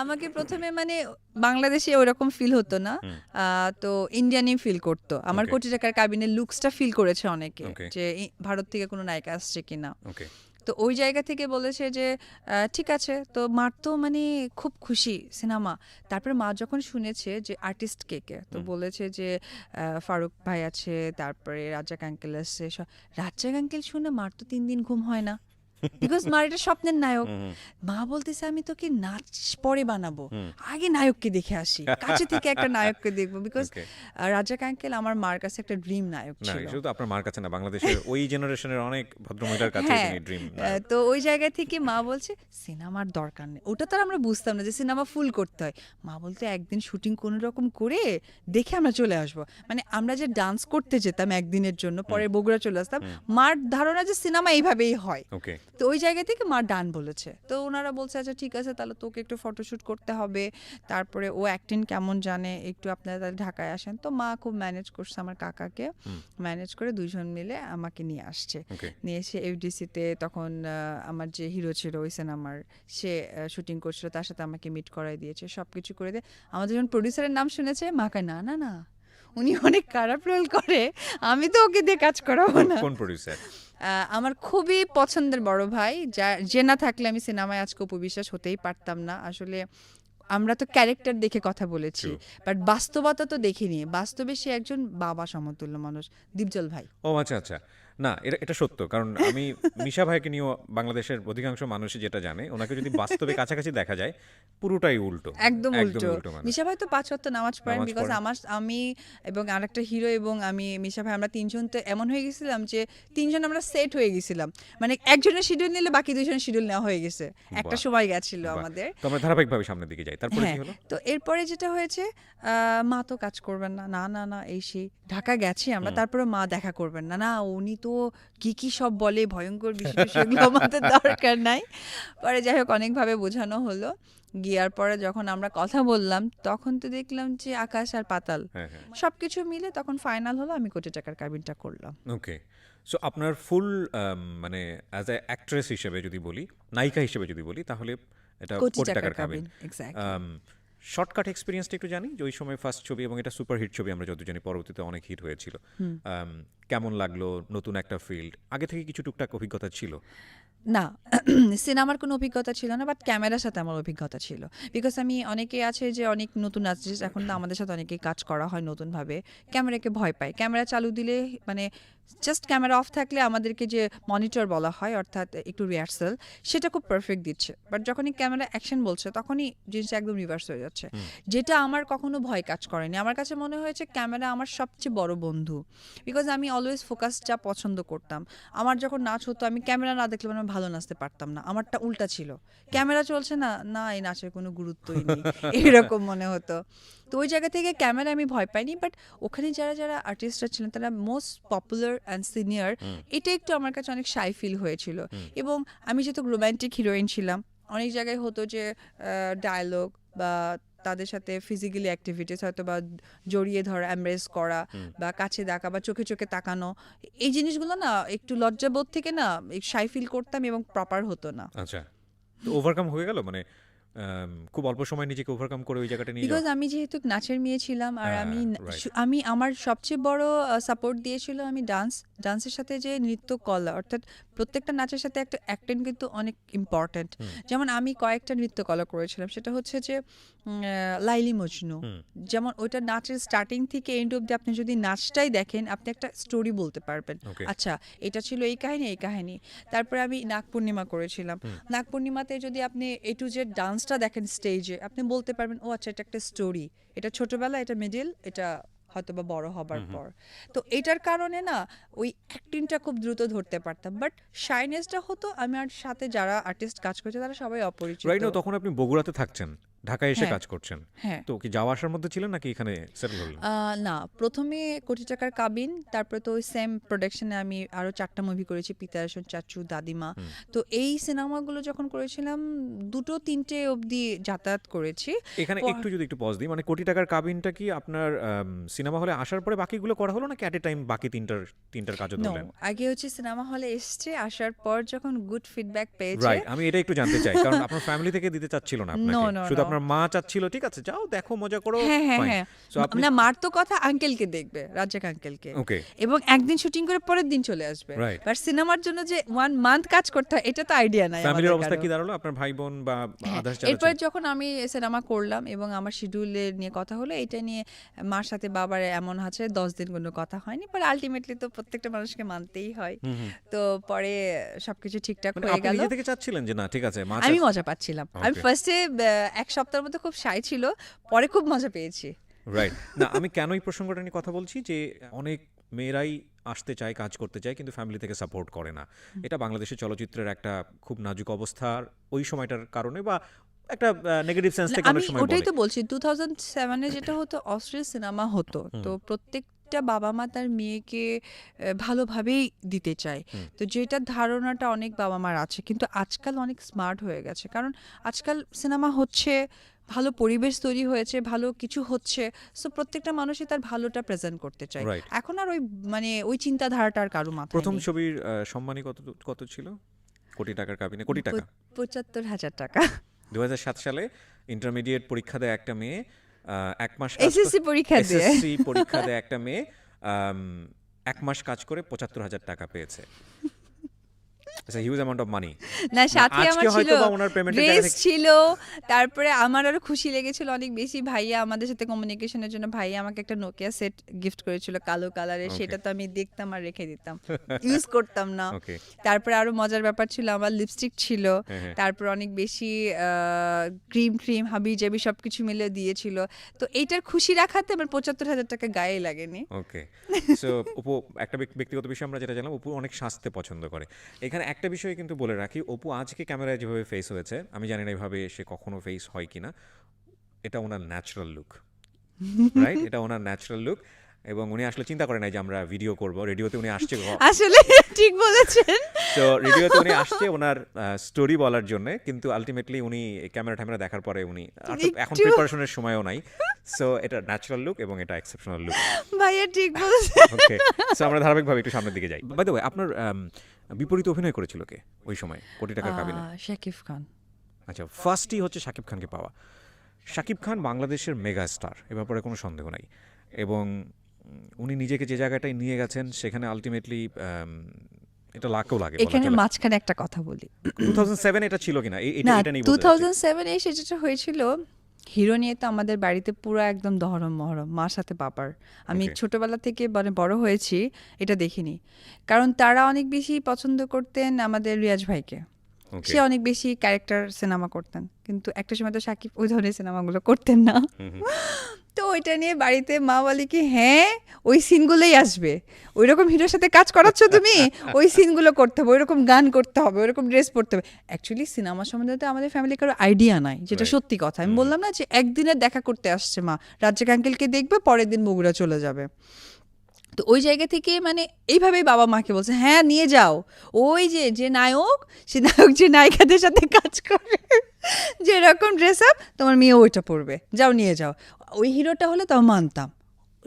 আমাকে প্রথমে মানে বাংলাদেশে ওরকম ফিল হতো না। তো ইন্ডিয়ানই ফিল করতো। আমার কোটি টাকার কাবিনের লুকসটা ফিল করেছে অনেকে যে ভারত থেকে কোনো নায়িকা আসছে কিনা। তো ওই জায়গা থেকে বলেছে যে ঠিক আছে। তো মার তো মানে খুব খুশি সিনেমা। তারপরে মা যখন শুনেছে যে আর্টিস্ট কে কে তো বলেছে যে ফারুক ভাই আছে তারপরে রাজ্জাক আঙ্কেল আছে রাজ্জাক আঙ্কেল শুনে মার তো তিন দিন ঘুম হয় না। বিকজ মার এটা স্বপ্নের নায়ক মা বলতেছে আমি তোকে নাচ পরে বানাবো। আগে নায়ককে দেখে আসি। কাছে থেকে একটা নায়ককে দেখব। বিকজ রাজা কাঙ্কেল আমার মার কাছে একটা ড্রিম নায়ক না ছিল। শুধু আপনার মার কাছে না বাংলাদেশের ওই জেনারেশনের অনেক ভদ্রমহিলার কাছে হ্যাঁ, ড্রিম তো ওই জায়গা থেকে মা বলছে সিনেমার দরকার নেই। ওটা তো আমরা বুঝতাম না যে সিনেমা ফুল করতে হয়। মা বলতে একদিন শুটিং কোনো রকম করে দেখে আমরা চলে আসব। মানে আমরা যে ডান্স করতে যেতাম একদিনের জন্য পরে বগুড়া চলে আসতাম মার ধারণা যে সিনেমা এইভাবেই হয়। তো ওই জায়গা থেকে মা ডান বলেছে। তো ওনারা বলছে আচ্ছা ঠিক আছে তাহলে তোকে একটু ফটোশ্যুট করতে হবে। তারপরে ও অ্যাক্টিং কেমন জানে একটু আপনারা তাহলে ঢাকায় আসেন। তো মা খুব ম্যানেজ করছে আমার কাকাকে। ম্যানেজ করে দুইজন মিলে আমাকে নিয়ে আসছে। নিয়ে এসে এফডিসিতে তখন আমার যে হিরো ছিল ওই সিনেমার সে শুটিং করছিল তার সাথে আমাকে মিট করাই দিয়েছে সব কিছু করে দিয়ে। আমাদের যখন প্রডিউসারের নাম শুনেছে মাকে না না না উনি অনেক খারাপ রোল করে আমি তো ওকে দিয়ে কাজ করাবো না। কোন প্রোডিউসার আমার খুবই পছন্দের বড় ভাই যা যে না থাকলে আমি সিনেমায় আজকে উপবিশ্বাস হতেই পারতাম না। আসলে আমরা তো ক্যারেক্টার দেখে কথা বলেছি বাট বাস্তবতা তো দেখিনি। বাস্তবে সে একজন বাবা সমতুল্য মানুষ দীপজল ভাই। ও আচ্ছা আচ্ছা। না এটা এটা সত্য। কারণ আমি মিশা ভাইকে নিয়েও বাংলাদেশের অধিকাংশ মানুষই যেটা জানে ওনাকে যদি বাস্তবে কাছাকাছি দেখা যায় পুরোটাই উল্টো একদম উল্টো। মিশা ভাই তো পাঁচ ওয়াক্ত নামাজ পড়েন বিকজ আমার আমি এবং আরেকটা হিরো এবং আমি মিশা ভাই আমরা তিনজন তো এমন হয়ে গেছিলাম যে তিনজন আমরা সেট হয়ে গেছিলাম। মানে একজনের শিডিউল নিলে বাকি দুইজনের শিডিউল নেওয়া হয়ে গেছে। একটা। সময় গেছিল আমাদের। তো আমরা ধারাবাহিকভাবে সামনের দিকে যাই। তারপরে কি হ্যাঁ হলো? তো এরপরে যেটা হয়েছে আহ, মা তো কাজ করবেন না। না না না এই সেই ঢাকা গেছি আমরা তারপরে মা দেখা করবেন না। না উনি তো কি কি সব বলে ভয়ঙ্কর বিষয় আমাদের দরকার নাই। পরে যাই হোক অনেকভাবে বোঝানো হলো। গিয়ার পরে যখন আমরা কথা বললাম তখন তো দেখলাম যে আকাশ আর পাতাল হ্যাঁ হ্যাঁ। সবকিছু মিলে তখন ফাইনাল হলো আমি কোটি টাকার কাবিনটা করলাম। ওকে সো আপনার ফুল মানে অ্যাজ এ অ্যাক্ট্রেস হিসেবে যদি বলি নায়িকা হিসেবে যদি বলি তাহলে এটা কোটি টাকার কাবিন এক্স্যাক্ট শর্টকাট এক্সপিরিয়েন্সটা একটু জানি যে ওই সময় ফার্স্ট ছবি এবং এটা সুপার হিট ছবি আমরা যত জানি পরবর্তীতে অনেক হিট হয়েছিল। কেমন লাগল নতুন একটা ফিল্ড আগে থেকে কিছু টুকটাক অভিজ্ঞতা ছিল? না সিনেমার কোনো অভিজ্ঞতা ছিল না বাট ক্যামেরার সাথে আমার অভিজ্ঞতা ছিল। বিকজ আমি অনেকে আছে যে অনেক নতুন আর্টিস্ট এখন তো আমাদের সাথে অনেকেই কাজ করা হয় নতুনভাবে। ক্যামেরাকে ভয় পায়। ক্যামেরা চালু দিলে মানে জাস্ট ক্যামেরা অফ থাকলে আমাদেরকে যে মনিটর বলা হয় অর্থাৎ একটু রিহার্সাল সেটা খুব পারফেক্ট দিচ্ছে। বাট যখনই ক্যামেরা অ্যাকশন বলছে তখনই জিনিসটা একদম রিভার্স হয়ে যাচ্ছে। যেটা আমার কখনো ভয় কাজ করেনি। আমার কাছে মনে হয়েছে ক্যামেরা আমার সবচেয়ে বড় বন্ধু। বিকজ আমি অলওয়েজ ফোকাসটা পছন্দ করতাম। আমার যখন নাচ হতো আমি ক্যামেরা না দেখলে মানে আমি ভালো নাচতে পারতাম না। আমারটা উল্টা ছিল। ক্যামেরা চলছে না না এই নাচের কোনো গুরুত্বই নেই। এরকম মনে হতো। তো ওই জায়গা থেকে ক্যামেরা আমি ভয় পাইনি বাট ওখানে যারা যারা আর্টিস্টরা ছিলেন তারা মোস্ট পপুলার অ্যান্ড সিনিয়র এটা একটু আমার কাছে অনেক শাই ফিল হয়েছিল। এবং আমি যেহেতু রোম্যান্টিক হিরোইন ছিলাম অনেক জায়গায় হতো যে ডায়ালগ বা তাদের সাথে ফিজিক্যালি অ্যাক্টিভিটিস হয়তো বা জড়িয়ে ধরা এমব্রেস করা বা কাছে দেখা বা চোখে চোখে তাকানো এই জিনিসগুলো না একটু লজ্জাবোধ থেকে না শাই ফিল করতাম এবং প্রপার হতো না। আচ্ছা। ওভারকাম হয়ে গেল? মানে খুব অল্প সময় নিজেকে ওভারকাম করে ওই জায়গাটা নিয়ে বিকজ আমি যেহেতু নাচের মেয়ে ছিলাম আর হ্যাঁ, আমি আমি আমার সবচেয়ে বড় সাপোর্ট দিয়েছিল আমি ডান্স ডান্সের সাথে যে নৃত্য কলা অর্থাৎ প্রত্যেকটা নাচের সাথে একটা অ্যাক্টিং কিন্তু অনেক ইম্পর্ট্যান্ট যেমন আমি কয়েকটা নৃত্য কলা করেছিলাম সেটা হচ্ছে যে লাইলি মজনু। যেমন ওইটা নাচের স্টার্টিং থেকে এন্ড অব্দি আপনি যদি নাচটাই দেখেন আপনি একটা স্টোরি বলতে পারবেন। আচ্ছা এটা ছিল এই কাহিনী এই কাহিনী। তারপরে আমি নাগ পূর্ণিমা করেছিলাম। নাগ পূর্ণিমাতে যদি আপনি এ টু জেড ডান্সটা দেখেন স্টেজে আপনি বলতে পারবেন ও আচ্ছা এটা একটা স্টোরি এটা ছোটবেলা এটা মিডিল এটা হয়তো বা বড় হবার পর। তো এটার কারণে না ওই অ্যাক্টিংটা খুব দ্রুত ধরতে পারতাম। বাট শাইনেসটা হতো আমি আর সাথে যারা আর্টিস্ট কাজ করছে তারা সবাই অপরিচিত। রাইট তখন আপনি বগুড়াতে থাকছেন। ঢাকায় এসে হ্যাঁ। কাজ করছেন। হ্যাঁ। তো কি যাওয়া আসার মধ্যে ছিলেন নাকি এখানে সেটেল হলেন? না প্রথমে কোটি টাকার কাবিন তারপরে তো সেম প্রোডাকশনে আমি আরও চারটা মুভি করেছি পিতারাসন চাচু দাদিমা। তো এই সিনেমাগুলো যখন করেছিলাম দুটো তিনটে অবধি যাতায়াত করেছি। এখানে একটু যদি একটু পজ দিই মানে কোটি টাকার কাবিনটা কি আপনার সিনেমা হলে আসার পরে বাকিগুলো করা হলো নাকি অ্যাট এ টাইম বাকি তিনটার তিনটার কাজও ধরলেন? আগে হচ্ছে সিনেমা হলে এসছে আসার পর যখন গুড ফিডব্যাক পেয়েছে রাইট আমি এটা একটু জানতে চাই কারণ আপনার ফ্যামিলি থেকে দিতে চাচ্ছিল না আপনাকে। শুধু no. আপনার মা চাচ্ছিল ঠিক আছে যাও দেখো মজা করো হ্যাঁ হ্যাঁ হ্যাঁ। আপনি না মার তো কথা আঙ্কেলকে দেখবে রাজ্জাক আঙ্কেলকে এবং একদিন শুটিং করে পরের দিন চলে আসবে। বাট সিনেমার জন্য যে ওয়ান মান্থ কাজ করতে হয় এটা তো আইডিয়া নাই ফ্যামিলির অবস্থা কি দাঁড়াল? আপনার ভাই বোন বা হ্যাঁ, আদার্স এরপরে যখন আমি সিনেমা করলাম এবং আমার শিডিউলের নিয়ে কথা হলো এটা নিয়ে মার সাথে বাবার এমন আছে দশ দিন কোনো কথা হয়নি পরে আলটিমেটলি তো প্রত্যেকটা মানুষকে মানতেই হয়। তো পরে সবকিছু ঠিকঠাক মানে হয়ে আপনি গেল। নিজে থেকে চাচ্ছিলেন যে না ঠিক আছে আমি মজা পাচ্ছিলাম। আমি. ফার্স্টে এক সপ্তাহের মধ্যে খুব শাই ছিল পরে খুব মজা পেয়েছি। রাইট না আমি কেন এই প্রসঙ্গটা নিয়ে কথা বলছি যে অনেক মেয়েরাই আসতে চায় কাজ করতে চায় কিন্তু ফ্যামিলি থেকে সাপোর্ট করে না। এটা বাংলাদেশের চলচ্চিত্রের একটা খুব নাজুক অবস্থার ওই সময়টার কারণে বা একটা নেগেটিভ সেন্স থেকে আমি অনেক সময় ওটাই তো বলছি টু থাউজেন্ড সেভেনে যেটা হতো অস্ট্রেলিয়া সিনেমা হতো। তো প্রত্যেকটা বাবা মা তার মেয়েকে ভালোভাবেই দিতে চায়। তো যেটা ধারণাটা অনেক বাবা মার আছে। কিন্তু আজকাল অনেক স্মার্ট হয়ে গেছে। কারণ আজকাল সিনেমা হচ্ছে ভালো পরিবেশ তৈরি হয়েছে ভালো কিছু হচ্ছে সো প্রত্যেকটা মানুষই তার ভালোটা প্রেজেন্ট করতে চায়। এখন আর ওই মানে ওই চিন্তাধারাটা আর কারও মাথায় প্রথম ছবির সম্মানী কত কত ছিল? কোটি টাকার কাবিনে কোটি টাকা। পঁচাত্তর হাজার টাকা। দুহাজার সাত সালে ইন্টারমিডিয়েট পরীক্ষা দেয় একটা মেয়ে এক মাস এসএসসি পরীক্ষা দিয়ে। এসএসসি পরীক্ষা দেয় একটা মেয়ে এক মাস কাজ করে পঁচাত্তর হাজার টাকা পেয়েছে। হিউজ অ্যামাউন্ট অফ মানি না সাথে আমার ছিল ড্রেস ছিল তারপরে আমার আরও খুশি লেগেছিল অনেক বেশি। ভাইয়া আমাদের সাথে কমিউনিকেশনের জন্য ভাইয়া আমাকে একটা নোকিয়া সেট গিফট করেছিল কালো কালারের সেটা তো আমি দেখতাম আর রেখে দিতাম। ইউজ করতাম না। তারপরে আরও মজার ব্যাপার ছিল আমার লিপস্টিক ছিল। হ্যাঁ, হ্যাঁ। তারপর অনেক বেশি ক্রিম ক্রিম হাবি জাবি সবকিছু মিলে দিয়েছিল। তো এইটার খুশি রাখাতে আমার পঁচাত্তর হাজার টাকা গায়ে লাগেনি। ওকে সো একটা ব্যক্তিগত বিষয় আমরা যেটা জানলাম অনেক সাজতে পছন্দ করে। এখানে একটা বিষয় কিন্তু বলে রাখি, অপু আজকে ক্যামেরায় যেভাবে ফেস হয়েছে, আমি জানি না এভাবে সে কখনো ফেস হয় কিনা, এটা ওনার ন্যাচারাল লুক রাইট এটা ওনার ন্যাচারাল লুক এবং উনি আসলে চিন্তা করেন নাই যে আমরা ভিডিও করব। রেডিওতে উনি আসছে আসলে ঠিক বলেছেন। তো রেডিওতে উনি আসছে ওনার স্টোরি বলার জন্য কিন্তু আলটিমেটলি উনি ক্যামেরা ট্যামেরা দেখার পরে উনি এখন প্রিপারেশনের সময়ও নাই। সো এটা ন্যাচারাল লুক এবং এটা এক্সেপশনাল লুক ভাইয়া ঠিক বলেছেন। ওকে সো আমরা ধারাবাহিকভাবে একটু সামনের দিকে যাই। বাই দ্য ওয়ে আপনার বিপরীত অভিনয় করেছিল কে ওই সময়? কোটি টাকার কাবিনে। শাকিব খান। আচ্ছা ফার্স্টই হচ্ছে শাকিব খানকে পাওয়া। শাকিব খান বাংলাদেশের মেগা স্টার এ ব্যাপারে কোনো সন্দেহ নাই। এবং উনি নিজেকে যে জায়গাটায় নিয়ে গেছেন সেখানে আলটিমেটলি এটা লাখও লাগে এখানে মাঝখানে একটা কথা বলি। টু থাউজেন্ড সেভেন এটা ছিল কিনা? এটা এটা। থাউজেন্ড সেভেন এসে যেটা হয়েছিল হিরো নিয়ে তো আমাদের বাড়িতে পুরো একদম দহরম মহরম মার সাথে বাবার। আমি ছোটবেলা থেকে মানে বড় হয়েছি এটা দেখিনি। কারণ তারা অনেক বেশি পছন্দ করতেন আমাদের রিয়াজ ভাইকে। সে অনেক বেশি ক্যারেক্টার সিনেমা করতেন। কিন্তু একটা সময় তো সাকিব ওই ধরনের সিনেমাগুলো করতেন না। তো ওইটা নিয়ে বাড়িতে মা বলে কি হ্যাঁ ওই সিনগুলোই আসবে। ওই রকম হিরোর সাথে কাজ করাচ্ছ তুমি ওই সিনগুলো করতে হবে ওইরকম গান করতে হবে ওইরকম ড্রেস পরতে হবে। অ্যাকচুয়ালি সিনেমা সম্বন্ধে তো আমাদের ফ্যামিলি কারও আইডিয়া নাই যেটা সত্যি কথা। আমি বললাম না যে একদিনের দেখা করতে আসছে মা রাজ্জাক আঙ্কেলকে দেখবে পরের দিন বগুড়া চলে যাবে। তো ওই জায়গা থেকে মানে এইভাবেই বাবা মাকে বলছে হ্যাঁ নিয়ে যাও। ওই যে যে নায়ক, সে নায়ক যে নায়িকাদের সাথে কাজ করে, যেরকম ড্রেস আপ তোমার মেয়ে ওইটা পরবে। যাও, নিয়ে যাও। ওই হিরোটা হলে তাও মানতাম।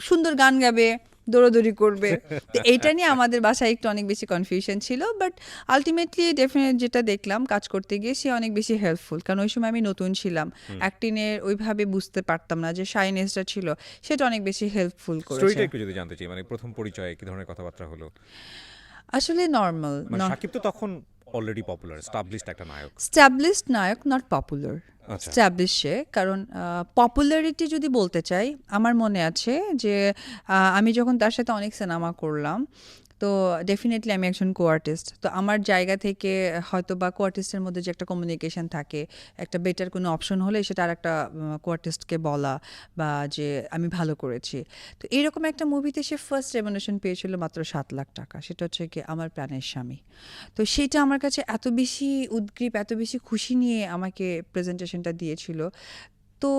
সুন্দর গান গাবে দৌড়াদৌড়ি করবে। তো এইটা নিয়ে আমাদের বাসায় একটু অনেক বেশি কনফিউশন ছিল বাট আলটিমেটলি ডেফিনেট যেটা দেখলাম কাজ করতে গিয়ে সে অনেক বেশি হেল্পফুল কারণ ওই সময় আমি নতুন ছিলাম। অ্যাক্টিনের ওইভাবে বুঝতে পারতাম না যে শাইনেসটা ছিল সেটা অনেক বেশি হেল্পফুল স্টোরিটা করেছে একটু যদি জানতে চাই মানে প্রথম পরিচয়ে কি ধরনের কথাবার্তা হলো? আসলে নর্মাল মানে সাকিব তো তখন অলরেডি পপুলার স্টাবলিশড একটা নায়ক। স্ট্যাবলিশড নায়ক নট পপুলার স্ট্যাবলিশ সে কারণ পপুলারিটি যদি বলতে চাই, আমার মনে আছে যে আমি যখন তার সাথে অনেক সিনেমা করলাম তো ডেফিনেটলি আমি একজন কো আর্টিস্ট তো আমার জায়গা থেকে হয়তো বা কো আর্টিস্টের মধ্যে যে একটা কমিউনিকেশন থাকে, একটা বেটার কোনো অপশন হলে সেটা আর একটা কো আর্টিস্টকে বলা বা যে আমি ভালো করেছি। তো এইরকম একটা মুভিতে সে ফার্স্ট রেমুনেশন পেয়েছিল মাত্র সাত লাখ টাকা। সেটা হচ্ছে কি আমার প্রাণের স্বামী। তো সেটা আমার কাছে এত বেশি উদ্গ্রীব, এত বেশি খুশি নিয়ে আমাকে প্রেজেন্টেশনটা দিয়েছিল। তো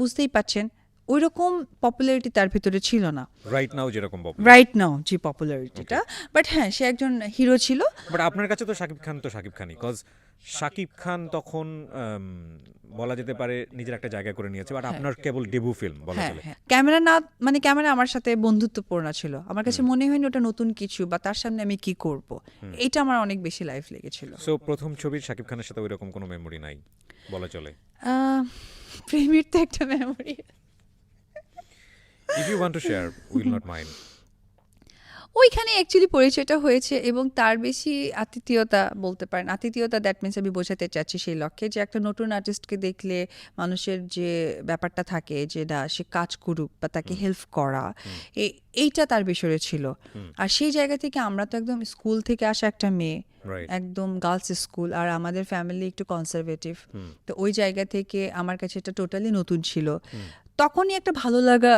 বুঝতেই পাচ্ছেন ওই রকম পপুলারিটি তার ভিতরে ছিল না। রাইট নাও যেরকম রাইট নাও যে পপুলারিটিটা বাট হ্যাঁ সে একজন হিরো ছিল। বাট আপনার কাছে তো শাকিব খান তো শাকিব খানই কজ শাকিব খান তখন বলা যেতে পারে নিজের একটা জায়গা করে নিয়েছে বাট আপনার কেবল ডেবু ফিল্ম বলা হ্যাঁ চলে। হ্যাঁ। ক্যামেরা না মানে ক্যামেরা আমার সাথে বন্ধুত্বপূর্ণ ছিল। আমার কাছে মনে হয়নি ওটা নতুন কিছু বা তার সামনে আমি কি করব। এটা আমার অনেক বেশি লাইফ লেগেছিল। সো প্রথম ছবির শাকিব খানের সাথে ওইরকম কোনো মেমোরি নাই বলা চলে? প্রেমের তো একটা memory if you want to share will not mind ওইখানে অ্যাকচুয়ালি পরিচয়টা হয়েছে এবং তার বেশি আতিথীয়তা বলতে পারেন। আতিথীয়তা দ্যাট মিনস আমি বোঝাতে চাচ্ছি সেই লক্ষ্যে যে একটা নতুন আর্টিস্টকে দেখলে মানুষের যে ব্যাপারটা থাকে যে না সে কাজ করুক বা তাকে হেল্প করা এইটা তার বিষয়ে ছিল। আর সেই জায়গা থেকে আমরা তো একদম স্কুল থেকে আসা একটা মেয়ে একদম গার্লস স্কুল আর আমাদের ফ্যামিলি একটু কনজারভেটিভ তো ওই জায়গা থেকে আমার কাছে এটা টোটালি নতুন ছিল। তখনই একটা ভালো লাগা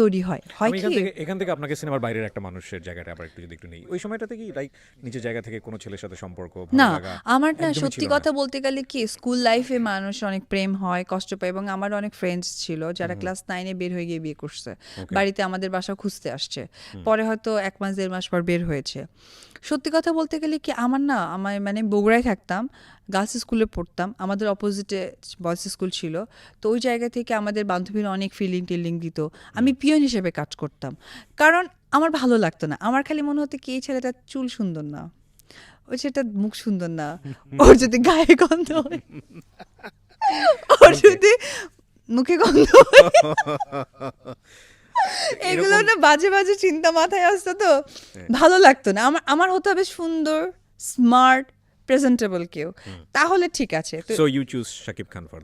তৈরি হয়। হয় কি? এখান থেকে আপনাকে সিনেমার বাইরের একটা মানুষের জায়গাটা আবার একটু যদি একটু নেই। ওই সময়টাতে কি লাইক নিজের জায়গা থেকে কোনো ছেলের সাথে সম্পর্ক না আমার না সত্যি কথা বলতে গেলে কি স্কুল লাইফে মানুষ অনেক প্রেম হয় কষ্ট পায় এবং আমার অনেক ফ্রেন্ডস ছিল যারা ক্লাস নাইনে বের হয়ে গিয়ে বিয়ে করছে। বাড়িতে আমাদের বাসা খুঁজতে আসছে। পরে হয়তো এক মাস দেড় মাস পর বের হয়েছে। সত্যি কথা বলতে গেলে কি আমার না আমার মানে বগুড়ায় থাকতাম। গার্লস স্কুলে পড়তাম আমাদের অপোজিটে বয়েজ স্কুল ছিল তো ওই জায়গা থেকে আমাদের বান্ধবীরা অনেক ফিলিং টিলিং দিত। আমি পিয়ন হিসেবে কাজ করতাম কারণ আমার ভালো লাগতো না। আমার খালি মনে হতো কি এই ছেলেটার চুল সুন্দর না ওই ছেলেটার মুখ সুন্দর না ওর যদি গায়ে গন্ধ হয় ওর যদি মুখে গন্ধ এগুলো না বাজে বাজে চিন্তা মাথায় আসতো তো ভালো লাগতো না। আমার আমার হতে হবে সুন্দর স্মার্ট প্রেজেন্টেবল কেউ। তাহলে ঠিক আছে। So you choose Shakib Khan for